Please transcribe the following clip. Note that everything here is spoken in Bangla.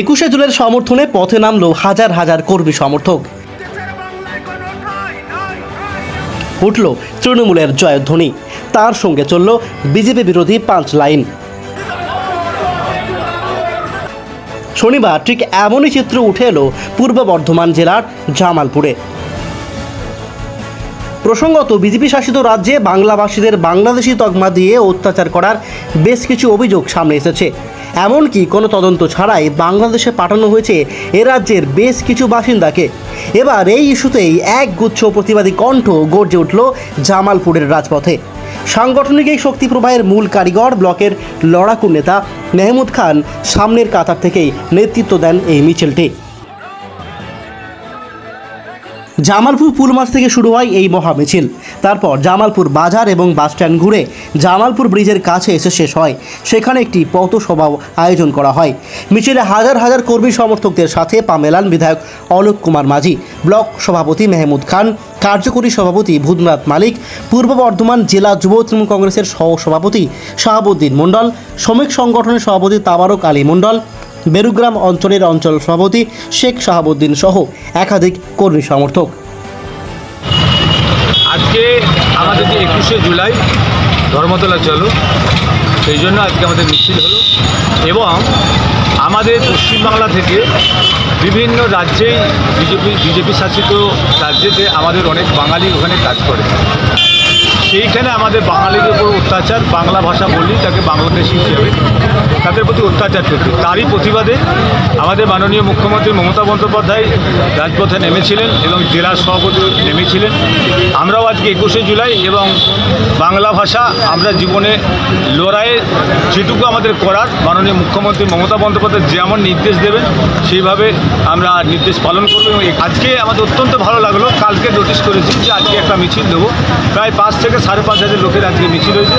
একুশে জুলের সমর্থনে পথে নামলো হাজার হাজার কর্মী সমর্থক। উঠল তৃণমূলের জয়ধ্বনি। তার সঙ্গে চলল বিজেপি বিরোধী পাঁচ লাইন। শনিবার ঠিক এমনই চিত্র উঠে এলো পূর্ব বর্ধমান জেলার জামালপুরে। প্রসঙ্গত, বিজেপি শাসিত রাজ্যে বাংলাভাষীদের বাংলাদেশি তকমা দিয়ে অত্যাচার করার বেশ কিছু অভিযোগ সামনে এসেছে। এমনকি কোনো তদন্ত ছাড়াই বাংলাদেশে পাঠানো হয়েছে এ রাজ্যের বেশ কিছু বাসিন্দাকে। এবার এই ইস্যুতেই এক গুচ্ছ প্রতিবাদী কণ্ঠ গর্জে উঠল জামালপুরের রাজপথে। সাংগঠনিক এই শক্তি প্রবাহের মূল কারিগর ব্লকের লড়াকু নেতা মেহমুদ খান সামনের কাতার থেকেই নেতৃত্ব দেন এই মিছিলটি। জামালপুর পুলমাস থেকে শুরু হয় এই মহা মিছিল তারপর জামালপুর বাজার এবং বাসস্ট্যান্ড ঘুরে জামালপুর ব্রিজের কাছে এসে শেষ হয়। সেখানে একটি পথসভাও আয়োজন করা হয়। মিছিলে হাজার হাজার কর্মী সমর্থকদের সাথে পা মেলান বিধায়ক অলোক কুমার মাঝি, ব্লক সভাপতি মেহমুদ খান, কার্যকরী সভাপতি ভূতনাথ মালিক, পূর্ব বর্ধমান জেলা যুব তৃণমূল কংগ্রেসের সহ সভাপতি শাহাবুদ্দিন মণ্ডল, শ্রমিক সংগঠনের সভাপতি তাবারক আলী মণ্ডল, বেরুগ্রাম অঞ্চলের অঞ্চল সভাপতি শেখ শাহাবুদ্দিন সহ একাধিক কর্মী সমর্থক। আজকে আমাদের যে একুশে জুলাই, ধর্মতলা চলো, সেই জন্য আজকে আমাদের মিছিল হলো। এবং আমাদের পশ্চিমবাংলা থেকে বিভিন্ন রাজ্যেই বিজেপি বিজেপি শাসিত রাজ্যেতে আমাদের অনেক বাঙালি ওখানে কাজ করে। সেইখানে আমাদের বাঙালিদের উপর অত্যাচার, বাংলা ভাষা বললেই তাকে বাংলাদেশি হিসেবে। তাদের প্রতি অত্যাচার চলছে। তারই প্রতিবাদে আমাদের মাননীয় মুখ্যমন্ত্রী মমতা বন্দ্যোপাধ্যায় রাজপথে নেমেছিলেন এবং জেলা সভাপতি নেমেছিলেন। আমরাও আজকে একুশে জুলাই এবং বাংলা ভাষা, আমরা জীবনে লড়াইয়ে যেটুকু আমাদের করার মাননীয় মুখ্যমন্ত্রী মমতা বন্দ্যোপাধ্যায় যেমন নির্দেশ দেবেন, সেইভাবে আমরা নির্দেশ পালন করব এবং আজকে আমাদের অত্যন্ত ভালো লাগল। কালকে নোটিশ করেছি যে আজকে একটা মিছিল দেবো। প্রায় পাঁচ থেকে সাড়ে পাঁচ হাজার লোকের আজকে মিছিল হয়েছে।